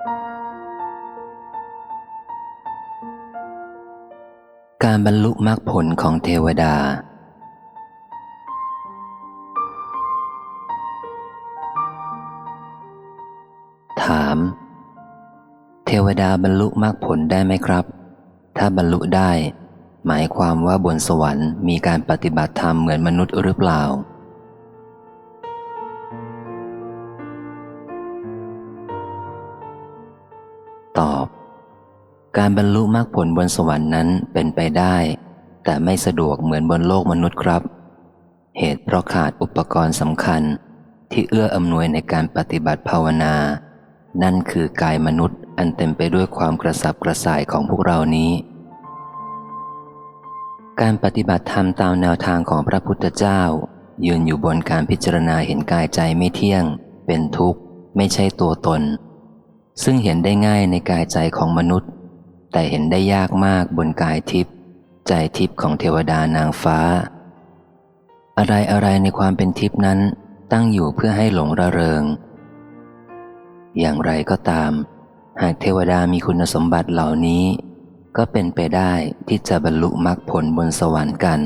การบรรลุมรรคผลของเทวดา ถาม เทวดาบรรลุมรรคผลได้ไหมครับ ถ้าบรรลุได้ หมายความว่าบนสวรรค์มีการปฏิบัติธรรมเหมือนมนุษย์หรือเปล่า การบรรลุมรรคผลบนสวรรค์นั้นเป็นไปได้ แต่ไม่สะดวกเหมือนบนโลกมนุษย์ครับ เหตุเพราะขาดอุปกรณ์สำคัญที่เอื้ออำนวยในการปฏิบัติภาวนา นั่นคือกายมนุษย์อันเต็มไปด้วยความกระสับกระส่ายของพวกเรานี้ การปฏิบัติธรรมตามแนวทางของพระพุทธเจ้า ยืนอยู่บนการพิจารณาเห็นกายใจไม่เที่ยง เป็นทุกข์ ไม่ใช่ตัวตน ซึ่งเห็นได้ง่ายในกายใจของมนุษย์ แต่เห็นได้ยากมากบนกายทิพย์ใจทิพย์ของเทวดานางฟ้า อะไรอะไรในความเป็นทิพย์นั้นตั้งอยู่เพื่อให้หลงระเริง อย่างไรก็ตาม หากเทวดามีคุณสมบัติเหล่านี้ ก็เป็นไปได้ที่จะบรรลุมรรคผลบนสวรรค์กัน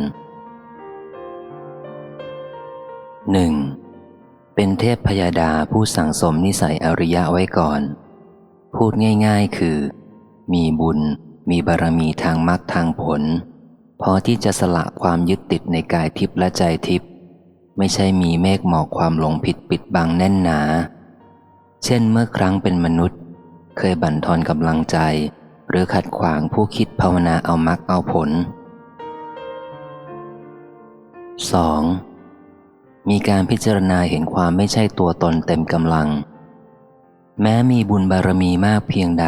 1. เป็นเทพพยาดาผู้สั่งสมนิสัยอริยะไว้ก่อน พูดง่าย ๆ คือ มีบุญ มีบารมีทางมรรคทางผล พอที่จะสละความยึดติดในกายทิพย์และใจทิพย์ไม่ใช่มีเมฆหมอกความหลงผิดปิดบังแน่นหนา เช่นเมื่อครั้งเป็นมนุษย์ เคยบั่นทอนกำลังใจ หรือขัดขวางผู้คิดภาวนาเอามรรคเอาผล 2. มีการพิจารณาเห็นความไม่ใช่ตัวตนเต็มกำลัง แม้มีบุญบารมีมากเพียงใด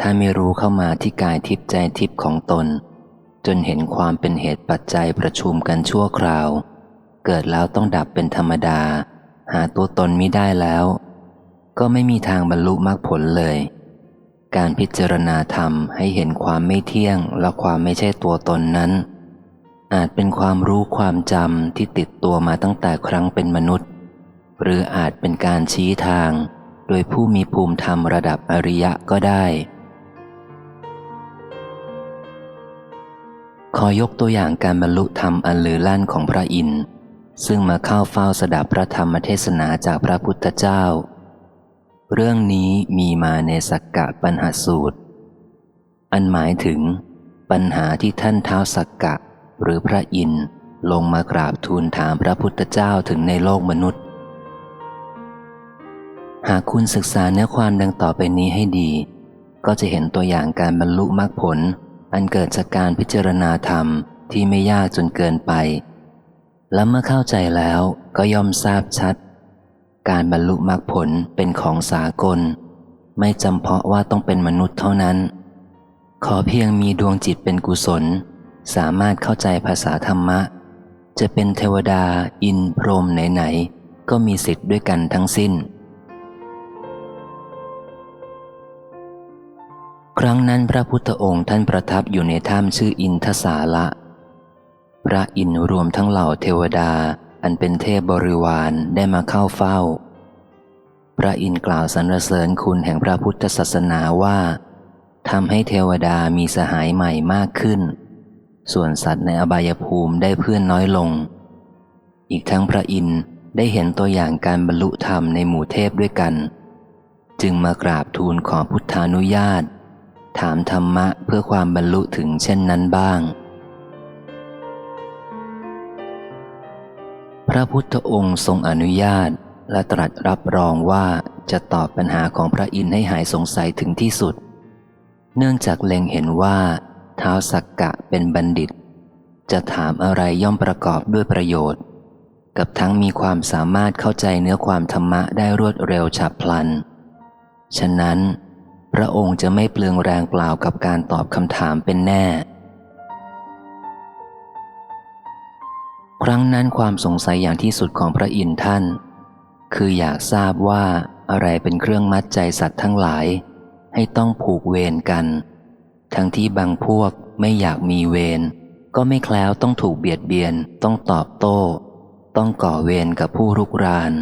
ถ้าไม่รู้เข้ามาที่กายทิพย์ใจทิพย์ของตน จนเห็นความเป็นเหตุปัจจัยประชุมกันชั่วคราว เกิดแล้วต้องดับเป็นธรรมดา หาตัวตนมิได้แล้ว ก็ไม่มีทางบรรลุมรรคผลเลย การพิจารณาธรรมให้เห็นความไม่เที่ยงและความไม่ใช่ตัวตนนั้น อาจเป็นความรู้ความจำที่ติดตัวมาตั้งแต่ครั้งเป็นมนุษย์ หรืออาจเป็นการชี้ทาง โดยผู้มีภูมิธรรมระดับอริยะก็ได้ ขอยกตัวอย่างการบรรลุธรรมอันลือลั่นของพระอินทร์ซึ่งมาเข้าเฝ้าสดับพระธรรมเทศนาจากพระพุทธเจ้า เรื่องนี้มีมาในสักกะปัญหาสูตร อันหมายถึง ปัญหาที่ท่านเท้าสักกะ หรือพระอินทร์ลงมากราบทูลถามพระพุทธเจ้าถึงในโลกมนุษย์ หากคุณศึกษาเนื้อความดังต่อไปนี้ให้ดี ก็จะเห็นตัวอย่างการบรรลุมรรคผล อันเกิดจากการพิจารณาธรรมที่ไม่ยากจนเกินไป และเมื่อเข้าใจแล้วก็ย่อมทราบชัด การบรรลุมรรคผลเป็นของสากล ไม่จำเพาะว่าต้องเป็นมนุษย์เท่านั้น ขอเพียงมีดวงจิตเป็นกุศล สามารถเข้าใจภาษาธรรมะ จะเป็นเทวดา อินพรหมไหน ๆ ก็มีสิทธิ์ด้วยกันทั้งสิ้น ครั้งนั้นพระพุทธองค์ท่านประทับอยู่ในถ้ำชื่ออินทสาละ พระอินทร์รวมทั้งเหล่าเทวดาอันเป็นเทพบริวารได้มาเข้าเฝ้า พระอินทร์กล่าวสรรเสริญคุณแห่งพระพุทธศาสนาว่าทำให้เทวดามีสหายใหม่มากขึ้น ส่วนสัตว์ในอบายภูมิได้เพื่อนน้อยลง อีกทั้งพระอินทร์ได้เห็นตัวอย่างการบรรลุธรรมในหมู่เทพด้วยกัน จึงมากราบทูลขอพุทธานุญาต ถามธรรมะเพื่อความบรรลุถึงเช่นนั้นบ้าง พระพุทธองค์ทรงอนุญาตและตรัสรับรองว่าจะตอบปัญหาของพระอินทร์ให้หายสงสัยถึงที่สุด เนื่องจากเล็งเห็นว่าเท้าสักกะเป็นบัณฑิต จะถามอะไรย่อมประกอบด้วยประโยชน์ กับทั้งมีความสามารถเข้าใจเนื้อความธรรมะได้รวดเร็วฉับพลัน ฉะนั้น พระองค์จะไม่เปลืองแรงเปล่ากับการตอบคำถามเป็นแน่ ครั้งนั้นความสงสัยอย่างที่สุดของพระอินทร์ท่าน คืออยากทราบว่าอะไรเป็นเครื่องมัดใจสัตว์ทั้งหลาย ให้ต้องผูกเวรกัน ทั้งที่บางพวกไม่อยากมีเวรก็ไม่แคล้วต้องถูกเบียดเบียน ต้องตอบโต้ ต้องก่อเวรกับผู้รุกราน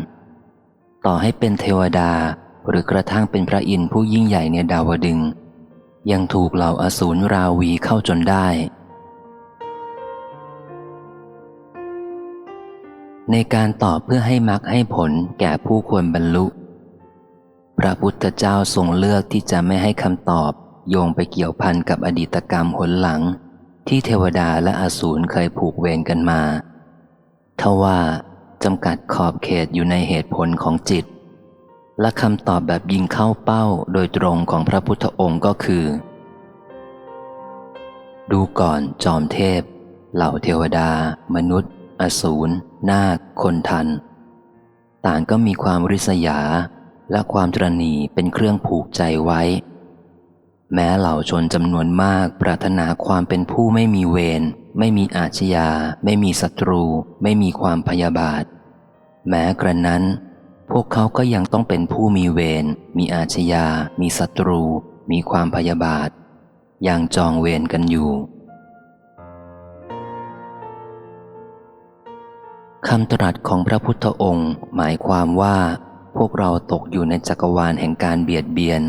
ต่อให้เป็นเทวดา หรือกระทั่งเป็นพระอินทร์ผู้ยิ่งใหญ่ในดาวดึง ยังถูกเหล่าอสูรราวีเข้าจนได้ ในการตอบเพื่อให้มักให้ผลแก่ผู้ควรบรรลุ พระพุทธเจ้าทรงเลือกที่จะไม่ให้คำตอบ โยงไปเกี่ยวพันกับอดีตกรรมหนหลัง ที่เทวดาและอสูรเคยผูกเวรกันมาทว่าจำกัดขอบเขตอยู่ในเหตุผลของจิต และคำตอบแบบยิงเข้าเป้าโดยตรงของพระพุทธองค์ก็คือ ดูก่อนจอมเทพ เหล่าเทวดา มนุษย์ อสูรนาค คนทัน ต่างก็มีความริษยา และความตรณีเป็นเครื่องผูกใจไว้ แม้เหล่าชนจำนวนมากปรารถนาความเป็นผู้ไม่มีเวรไม่มีอาชญา ไม่มีศัตรู ไม่มีความพยาบาท แม้กระนั้น พวกเขาก็ยังต้องเป็นผู้มีเวร มีอาชญา มีศัตรู มีความพยาบาท อย่างจองเวรกันอยู่คำตรัสของพระพุทธองค์หมายความว่า พวกเราตกอยู่ในจักรวาลแห่งการเบียดเบียน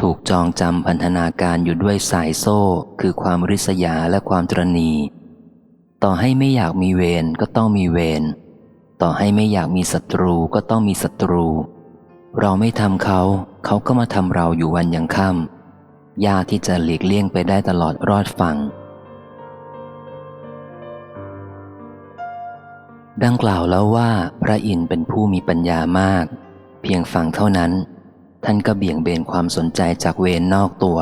ถูกจองจำพันธนาการอยู่ด้วยสายโซ่ คือความริษยาและความตรณี ต่อให้ไม่อยากมีเวรก็ต้องมีเวร ต่อให้ไม่อยากมีศัตรูก็ต้องมีศัตรู เราไม่ทำเขา เขาก็มาทำเราอยู่วันยังค่ำยากที่จะหลีกเลี่ยงไปได้ตลอดรอดฝั่งดังกล่าวแล้วว่าพระอินทร์เป็นผู้มีปัญญามาก เพียงฟังเท่านั้น ท่านก็เบี่ยงเบนความสนใจจากเวรนนอกตัว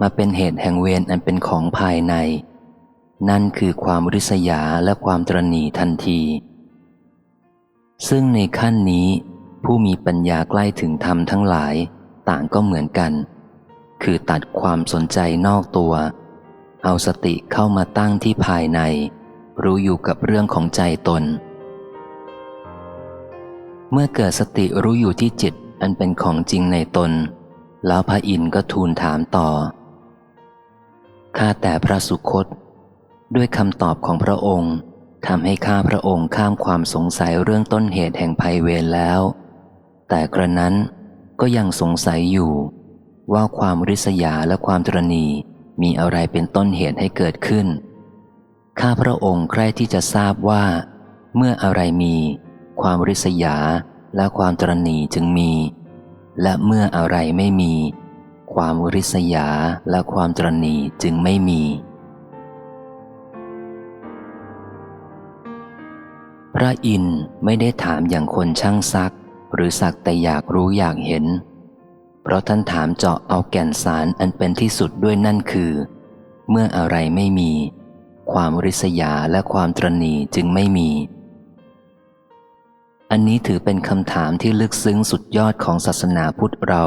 มาเป็นเหตุแห่งเวรอันเป็นของภายใน นั่นคือความริษยาและความตรณีทันที ซึ่งในขั้นนี้ ผู้มีปัญญาใกล้ถึงธรรมทั้งหลาย ต่างก็เหมือนกัน คือตัดความสนใจนอกตัว เอาสติเข้ามาตั้งที่ภายใน รู้อยู่กับเรื่องของใจตน เมื่อเกิดสติรู้อยู่ที่จิตอันเป็นของจริงในตน แล้วพระอินทร์ก็ทูลถามต่อ ข้าแต่พระสุคต ด้วยคำตอบของพระองค์ ทำให้ข้าพระองค์ข้ามความสงสัยเรื่องต้นเหตุแห่งภัยเวรแล้ว แต่กระนั้นก็ยังสงสัยอยู่ ว่าความริษยาและความตรณีมีอะไรเป็นต้นเหตุให้เกิดขึ้น ข้าพระองค์ใคร่ที่จะทราบว่า เมื่ออะไรมี ความริษยาและความตรณีจึงมี และเมื่ออะไรไม่มี ความริษยาและความตรณีจึงไม่มี ระอินทไม่ได้ถามอย่างคนช่างซัก หรือสักแต่อยากรู้อยากเห็น เพราะท่านถามเจาะเอาแก่นสารอันเป็นที่สุดด้วยนั่นคือ เมื่ออะไรไม่มี ความริษยาและความตรณีจึงไม่มี อันนี้ถือเป็นคำถามที่ลึกซึ้งสุดยอดของศาสนาพุทธเรา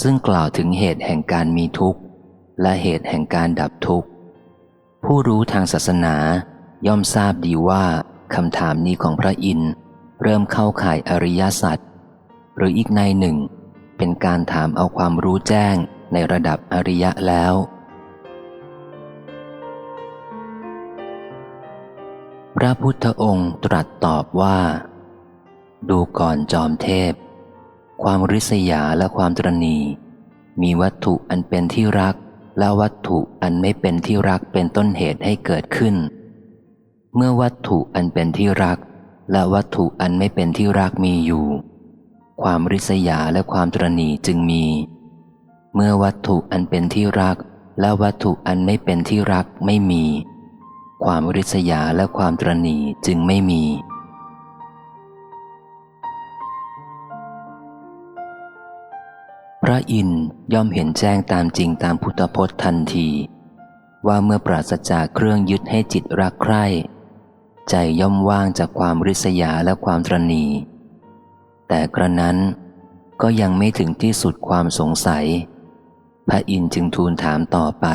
ซึ่งกล่าวถึงเหตุแห่งการมีทุกข์ และเหตุแห่งการดับทุกข์ ผู้รู้ทางศาสนาย่อมทราบดีว่า คำถามนี้ของพระอินทร์เริ่มเข้าข่ายอริยสัจหรืออีกในหนึ่ง เป็นการถามเอาความรู้แจ้งในระดับอริยะแล้ว พระพุทธองค์ตรัสตอบว่า ดูก่อนจอมเทพ ความริษยาและความตรณีมีวัตถุอันเป็นที่รักและวัตถุอันไม่เป็นที่รักเป็นต้นเหตุให้เกิดขึ้น เมื่อวัตถุอันเป็นที่รัก และวัตถุอันไม่เป็นที่รักมีอยู่ ความริษยาและความตรณีจึงมี เมื่อวัตถุอันเป็นที่รัก และวัตถุอันไม่เป็นที่รักไม่มี ความริษยาและความตรณีจึงไม่มีพระอินย่อมเห็นแจ้งตามจริงตามพุทธพจน์ทันที ว่าเมื่อปราศจากเครื่องยึดให้จิตรักใคร่ ใจย่อมว่างจากความริษยาและความตรณี แต่กระนั้นก็ยังไม่ถึงที่สุดความสงสัย พระอินทร์จึงทูลถามต่อไป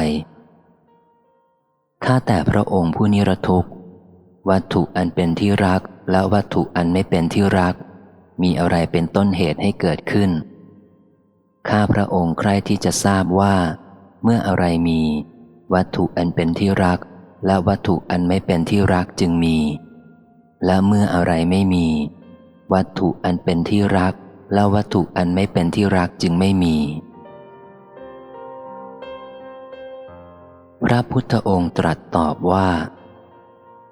ข้าแต่พระองค์ผู้นิรทุกข์ วัตถุอันเป็นที่รักและวัตถุอันไม่เป็นที่รัก มีอะไรเป็นต้นเหตุให้เกิดขึ้น ข้าพระองค์ใคร่ที่จะทราบว่า เมื่ออะไรมี วัตถุอันเป็นที่รัก และวัตถุอันไม่เป็นที่รักจึงมี และเมื่ออะไรไม่มี วัตถุอันเป็นที่รัก แล้ววัตถุอันไม่เป็นที่รักจึงไม่มี พระพุทธองค์ตรัสตอบว่า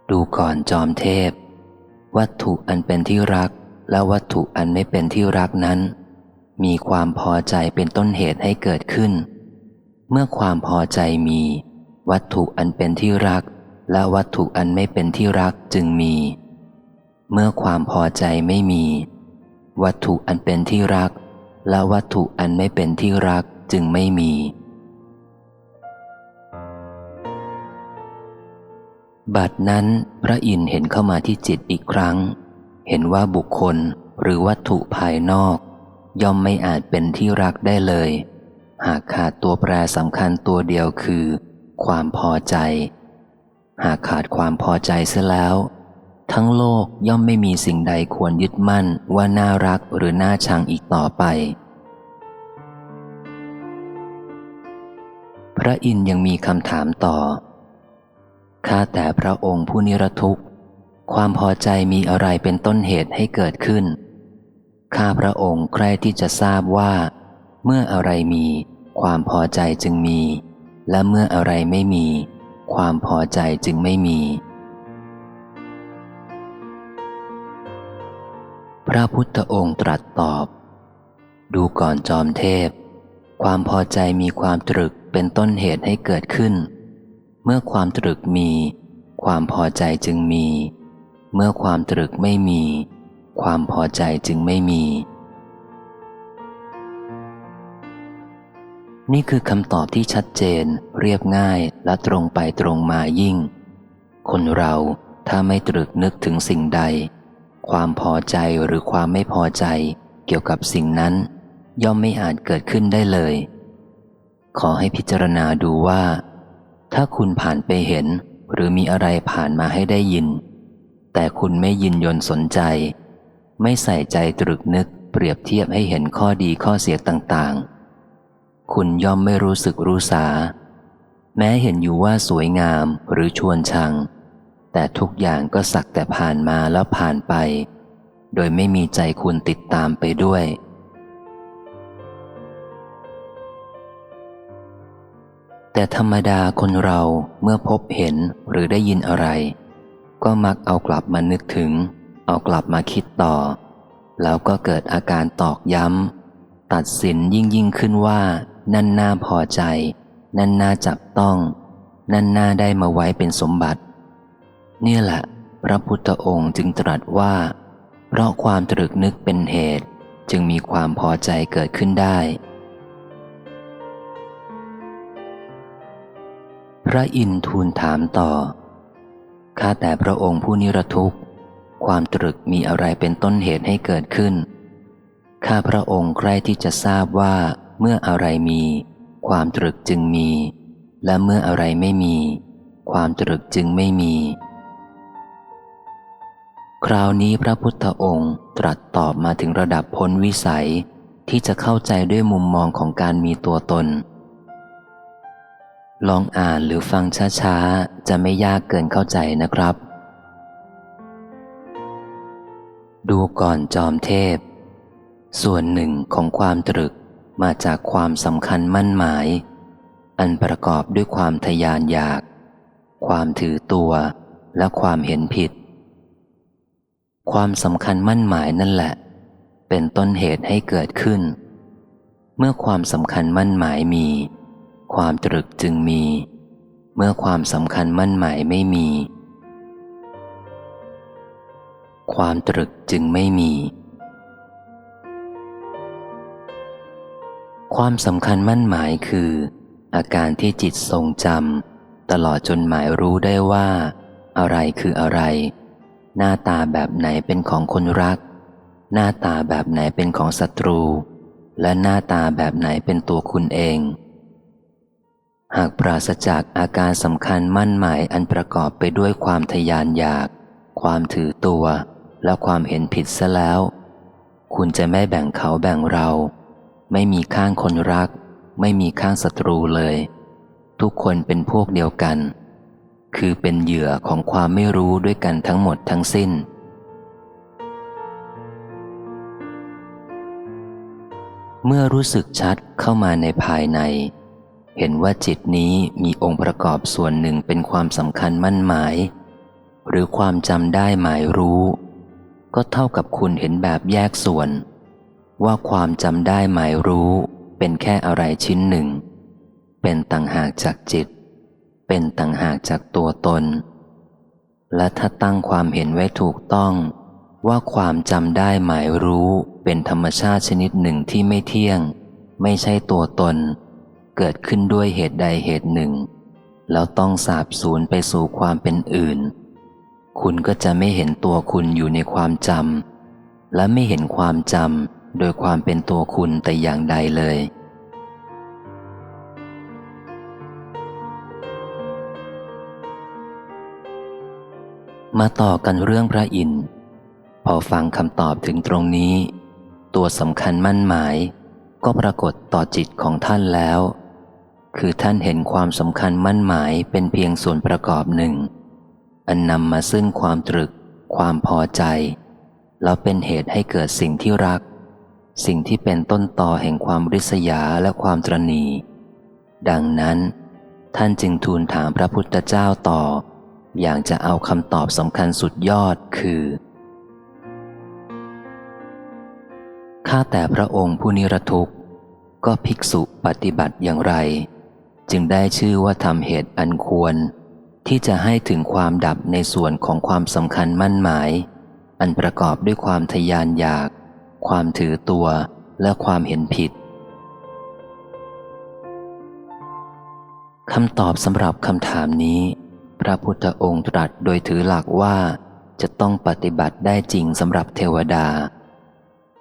ดูก่อนจอมเทพ วัตถุอันเป็นที่รัก และวัตถุอันไม่เป็นที่รักนั้น มีความพอใจเป็นต้นเหตุให้เกิดขึ้น เมื่อความพอใจมี วัตถุอันเป็นที่รัก และวัตถุอันไม่เป็นที่รักจึงมี เมื่อความพอใจไม่มี วัตถุอันเป็นที่รัก และวัตถุอันไม่เป็นที่รักจึงไม่มี บัดนั้นพระอินเห็นเข้ามาที่จิตอีกครั้ง เห็นว่าบุคคลหรือวัตถุภายนอก ย่อมไม่อาจเป็นที่รักได้เลย หากขาดตัวแปรสำคัญตัวเดียวคือ ความพอใจ หากขาดความพอใจเสียแล้ว ทั้งโลกย่อมไม่มีสิ่งใดควรยึดมั่นว่าน่ารักหรือน่าชังอีกต่อไป พระอินยังมีคำถามต่อ ข้าแต่พระองค์ผู้นิรทุกข์ ความพอใจมีอะไรเป็นต้นเหตุให้เกิดขึ้น ข้าพระองค์ใครที่จะทราบว่า เมื่ออะไรมี ความพอใจจึงมี และเมื่ออะไรไม่มี ความพอใจจึงไม่มี พระพุทธองค์ตรัสตอบ ดูก่อนจอมเทพ ความพอใจมีความตรึกเป็นต้นเหตุให้เกิดขึ้น เมื่อความตรึกมี ความพอใจจึงมี เมื่อความตรึกไม่มี ความพอใจจึงไม่มี นี่คือคำตอบที่ชัดเจน เรียบง่ายและตรงไปตรงมายิ่ง คนเราถ้าไม่ตรึกนึกถึงสิ่งใด ความพอใจหรือความไม่พอใจ เกี่ยวกับสิ่งนั้น ย่อมไม่อาจเกิดขึ้นได้เลย ขอให้พิจารณาดูว่า ถ้าคุณผ่านไปเห็น หรือมีอะไรผ่านมาให้ได้ยิน แต่คุณไม่ยินยนสนใจ ไม่ใส่ใจตรึกนึกเปรียบเทียบให้เห็นข้อดีข้อเสียต่างๆ คุณย่อมไม่รู้สึกรู้สา แม้เห็นอยู่ว่าสวยงามหรือชวนชัง แต่ทุกอย่างก็สักแต่ผ่านมาแล้วผ่านไป โดยไม่มีใจคุณติดตามไปด้วย แต่ธรรมดาคนเราเมื่อพบเห็นหรือได้ยินอะไร ก็มักเอากลับมานึกถึง เอากลับมาคิดต่อ แล้วก็เกิดอาการตอกย้ำตัดสินยิ่งยิ่งขึ้นว่า นั่นน่าพอใจ นั่นน่าจับต้อง นั่นน่าได้มาไว้เป็นสมบัติ เนี่ยแหละ พระพุทธองค์จึงตรัสว่า เพราะความตรึกนึกเป็นเหตุจึงมีความพอใจเกิดขึ้นได้ พระอินทูลถามต่อ ข้าแต่พระองค์ผู้นิรทุกข์ ความตรึกมีอะไรเป็นต้นเหตุให้เกิดขึ้น ข้าพระองค์ใครที่จะทราบว่า เมื่ออะไรมี ความตรึกจึงมี และเมื่ออะไรไม่มี ความตรึกจึงไม่มี คราวนี้พระพุทธองค์ตรัสตอบมาถึงระดับพ้นวิสัยที่จะเข้าใจด้วยมุมมองของการมีตัวตน ลองอ่านหรือฟังช้าๆ จะไม่ยากเกินเข้าใจนะครับ ดูก่อนจอมเทพ ส่วนหนึ่งของความตรึก มาจากความสำคัญมั่นหมาย อันประกอบด้วยความทยานอยาก ความถือตัวและความเห็นผิด ความสำคัญมั่นหมายนั่นแหละ เป็นต้นเหตุให้เกิดขึ้น เมื่อความสำคัญมั่นหมายมี ความตรึกจึงมี เมื่อความสำคัญมั่นหมายไม่มี ความตรึกจึงไม่มี ความสำคัญมั่นหมายคือ อาการที่จิตทรงจำตลอดจนหมายรู้ได้ว่า อะไรคืออะไร หน้าตาแบบไหนเป็นของคนรัก หน้าตาแบบไหนเป็นของศัตรู และหน้าตาแบบไหนเป็นตัวคุณเอง หากปราศจากอาการสำคัญมั่นหมายอันประกอบไปด้วยความทยานอยาก ความถือตัว และความเห็นผิดซะแล้ว คุณจะไม่แบ่งเขาแบ่งเรา ไม่มีข้างคนรัก ไม่มีข้างศัตรูเลย ทุกคนเป็นพวกเดียวกัน คือเป็นเหยื่อของความไม่รู้ด้วยกันทั้งหมดทั้งสิ้น เมื่อรู้สึกชัดเข้ามาในภายใน เห็นว่าจิตนี้มีองค์ประกอบส่วนหนึ่งเป็นความสำคัญมั่นหมาย หรือความจำได้หมายรู้ ก็เท่ากับคุณเห็นแบบแยกส่วน ว่าความจำได้หมายรู้เป็นแค่อะไรชิ้นหนึ่ง เป็นต่างหากจากจิต เป็นต่างหากจากตัวตน และถ้าตั้งความเห็นไว้ถูกต้อง ว่าความจำได้หมายรู้เป็นธรรมชาติชนิดหนึ่งที่ไม่เที่ยง ไม่ใช่ตัวตน เกิดขึ้นด้วยเหตุใดเหตุหนึ่ง แล้วต้องสาบสูญไปสู่ความเป็นอื่น คุณก็จะไม่เห็นตัวคุณอยู่ในความจำและไม่เห็นความจำ โดยความเป็นตัวคุณแต่อย่างใดเลย มาต่อกันเรื่องพระอินทร์พอฟังคำตอบถึงตรงนี้ ตัวสำคัญมั่นหมาย ก็ปรากฏต่อจิตของท่านแล้ว คือท่านเห็นความสำคัญมั่นหมายเป็นเพียงส่วนประกอบหนึ่ง อันนำมาซึ่งความตรึก ความพอใจ แล้วเป็นเหตุให้เกิดสิ่งที่รัก สิ่งที่เป็นต้นต่อแห่งความริษยาและความตรณี ดังนั้น ท่านจึงทูลถามพระพุทธเจ้าต่อ อย่างจะเอาคำตอบสำคัญสุดยอดคือ ข้าแต่พระองค์ผู้นิรทุกข์ ก็ภิกษุปฏิบัติอย่างไร จึงได้ชื่อว่าทำเหตุอันควร ที่จะให้ถึงความดับในส่วนของความสำคัญมั่นหมาย อันประกอบด้วยความทยานอยาก ความถือตัวและความเห็นผิดคำตอบสำหรับคำถามนี้ พระพุทธองค์ตรัสโดยถือหลักว่าจะต้องปฏิบัติได้จริงสำหรับเทวดา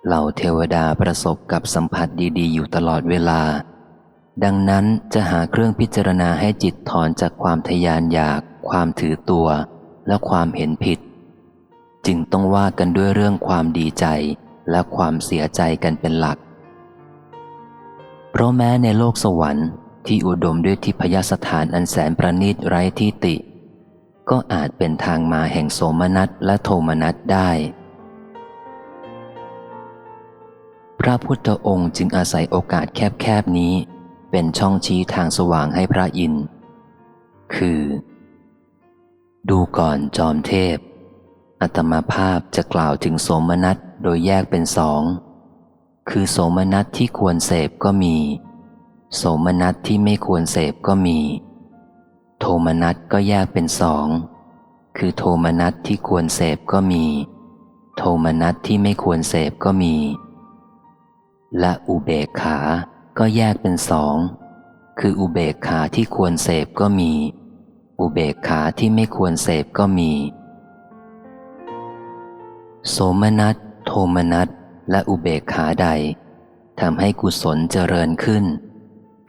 เหล่าเทวดาประสบกับสัมผัสดีๆ อยู่ตลอดเวลา ดังนั้นจะหาเครื่องพิจารณาให้จิตถอนจากความทยานอยาก ความถือตัว และความเห็นผิด จึงต้องว่ากันด้วยเรื่องความดีใจ และความเสียใจกันเป็นหลัก เพราะแม้ในโลกสวรรค์ที่อุดมด้วยทิพยสถานอันแสนประณีตไร้ที่ติ ก็อาจเป็นทางมาแห่งโสมนัสและโทมนัสได้ พระพุทธองค์จึงอาศัยโอกาสแคบๆนี้ เป็นช่องชี้ทางสว่างให้พระอินทร์คือ ดูก่อนจอมเทพอัตมาภาพจะกล่าวถึงโสมนัส โดยแยกเป็นสอง คือโสมนัสที่ควรเสพก็มี โสมนัสที่ไม่ควรเสพก็มี โทมนัสก็แยกเป็นสอง คือโทมนัสที่ควรเสพก็มี โทมนัสที่ไม่ควรเสพก็มี และอุเบกขา ก็แยกเป็นสอง คืออุเบกขาที่ควรเสพก็มี อุเบกขาที่ไม่ควรเสพก็มีโสมนัส โทมนัสและอุเบกขาใดทำให้กุศลเจริญขึ้น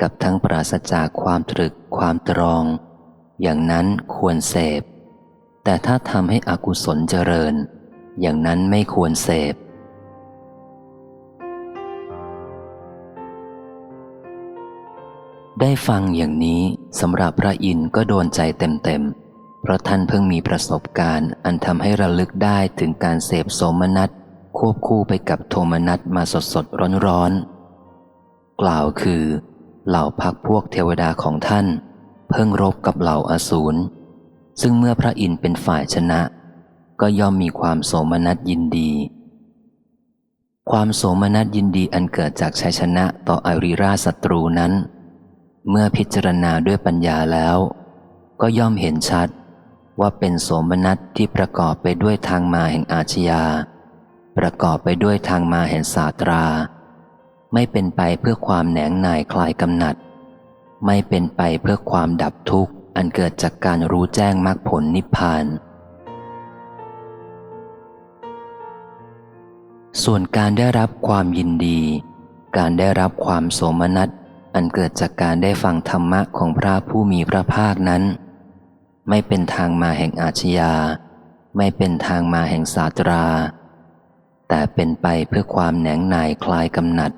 กับทั้งปราศจากความตรึกความตรอง อย่างนั้นควรเสพ แต่ถ้าทำให้อกุศลเจริญ อย่างนั้นไม่ควรเสพได้ฟังอย่างนี้สำหรับพระอินทร์ก็โดนใจเต็มๆ เพราะท่านเพิ่งมีประสบการณ์อันทำให้ระลึกได้ถึงการเสพโสมนัส ควบคู่ไปกับโทมนัสมาสดสดร้อนร้อนกล่าวคือ เหล่าพักพวกเทวดาของท่าน เพิ่งรบกับเหล่าอสูร ซึ่งเมื่อพระอินทร์เป็นฝ่ายชนะ ก็ย่อมมีความโสมนัสยินดี ความโสมนัสยินดีอันเกิดจากชัยชนะต่ออริราชศัตรูนั้น เมื่อพิจารณาด้วยปัญญาแล้ว ก็ย่อมเห็นชัดว่าเป็นโสมนัสที่ประกอบไปด้วยทางมาแห่งอาชญา ประกอบไปด้วยทางมาแห่งศาตรา ไม่เป็นไปเพื่อความแหนงนายคลายกำหนัด ไม่เป็นไปเพื่อความดับทุกข์ อันเกิดจากการรู้แจ้งมรรคผลนิพพาน ส่วนการได้รับความยินดี การได้รับความโสมนัส อันเกิดจากการได้ฟังธรรมะของพระผู้มีพระภาคนั้น ไม่เป็นทางมาแห่งอาชญาไม่เป็นทางมาแห่งศาตรา แต่เป็นไปเพื่อความแหนงหน่ายคลายกำหนัด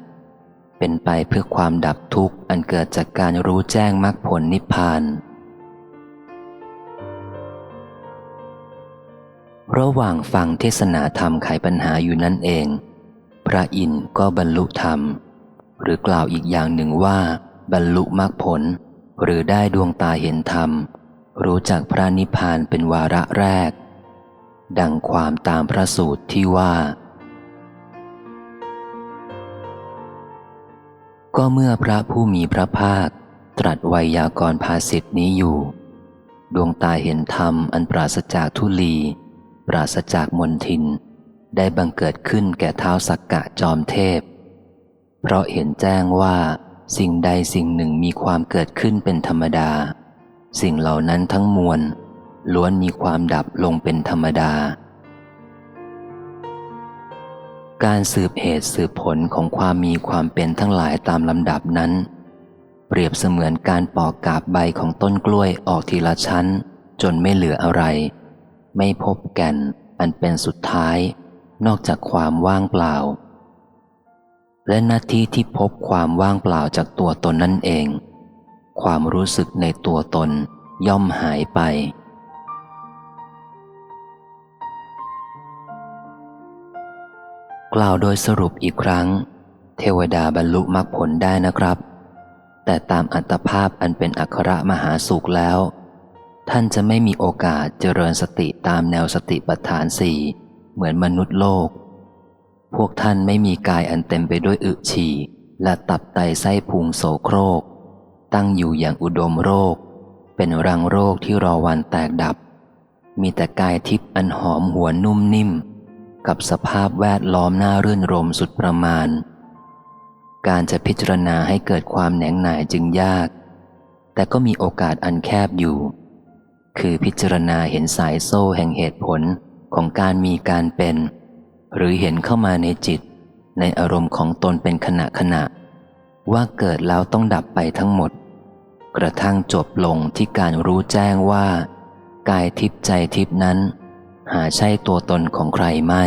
เป็นไปเพื่อความดับทุกข์อันเกิดจากการรู้แจ้งมรรคผลนิพพาน ระหว่างฟังเทศนาธรรมไขปัญหาอยู่นั่นเอง พระอินทร์ก็บรรลุธรรม หรือกล่าวอีกอย่างหนึ่งว่า บรรลุมรรคผล หรือได้ดวงตาเห็นธรรม รู้จักพระนิพพานเป็นวาระแรกดังความตามพระสูตรที่ว่า ก็เมื่อพระผู้มีพระภาค ตรัสไวยากรณ์ภาสิทธินี้อยู่ ดวงตาเห็นธรรมอันปราศจากทุลี ปราศจากมนทิน ได้บังเกิดขึ้นแก่เท้าสักกะจอมเทพ เพราะเห็นแจ้งว่า สิ่งใดสิ่งหนึ่งมีความเกิดขึ้นเป็นธรรมดา สิ่งเหล่านั้นทั้งมวลล้วนมีความดับลงเป็นธรรมดา การสืบเหตุสืบผลของความมีความเป็นทั้งหลายตามลำดับนั้น เปรียบเสมือนการปอกกาบใบของต้นกล้วยออกทีละชั้น จนไม่เหลืออะไร ไม่พบแก่นอันเป็นสุดท้าย นอกจากความว่างเปล่า และนาทีที่พบความว่างเปล่าจากตัวตนนั่นเอง ความรู้สึกในตัวตนย่อมหายไป กล่าวโดยสรุปอีกครั้ง เทวดาบรรลุมรรคผลได้นะครับ แต่ตามอัตภาพอันเป็นอัครมหาสุขแล้ว ท่านจะไม่มีโอกาสเจริญสติตามแนวสติปัฏฐานสี่เหมือนมนุษย์โลก พวกท่านไม่มีกายอันเต็มไปด้วยอึฉี่และตับไตไส้พุงโสโครก ตั้งอยู่อย่างอุดมโรค เป็นรังโรคที่รอวันแตกดับ มีแต่กายทิพย์อันหอมหวนนุ่มนิ่ม กับสภาพแวดล้อมน่ารื่นรมสุดประมาณ การจะพิจารณาให้เกิดความแหนงหน่ายจึงยาก แต่ก็มีโอกาสอันแคบอยู่ คือพิจารณาเห็นสายโซ่แห่งเหตุผลของการมีการเป็น หรือเห็นเข้ามาในจิต ในอารมณ์ของตนเป็นขณะขณะ ว่าเกิดแล้วต้องดับไปทั้งหมด กระทั่งจบลงที่การรู้แจ้งว่า กายทิพย์ใจทิพย์นั้น หาใช่ตัวตนของใครไม่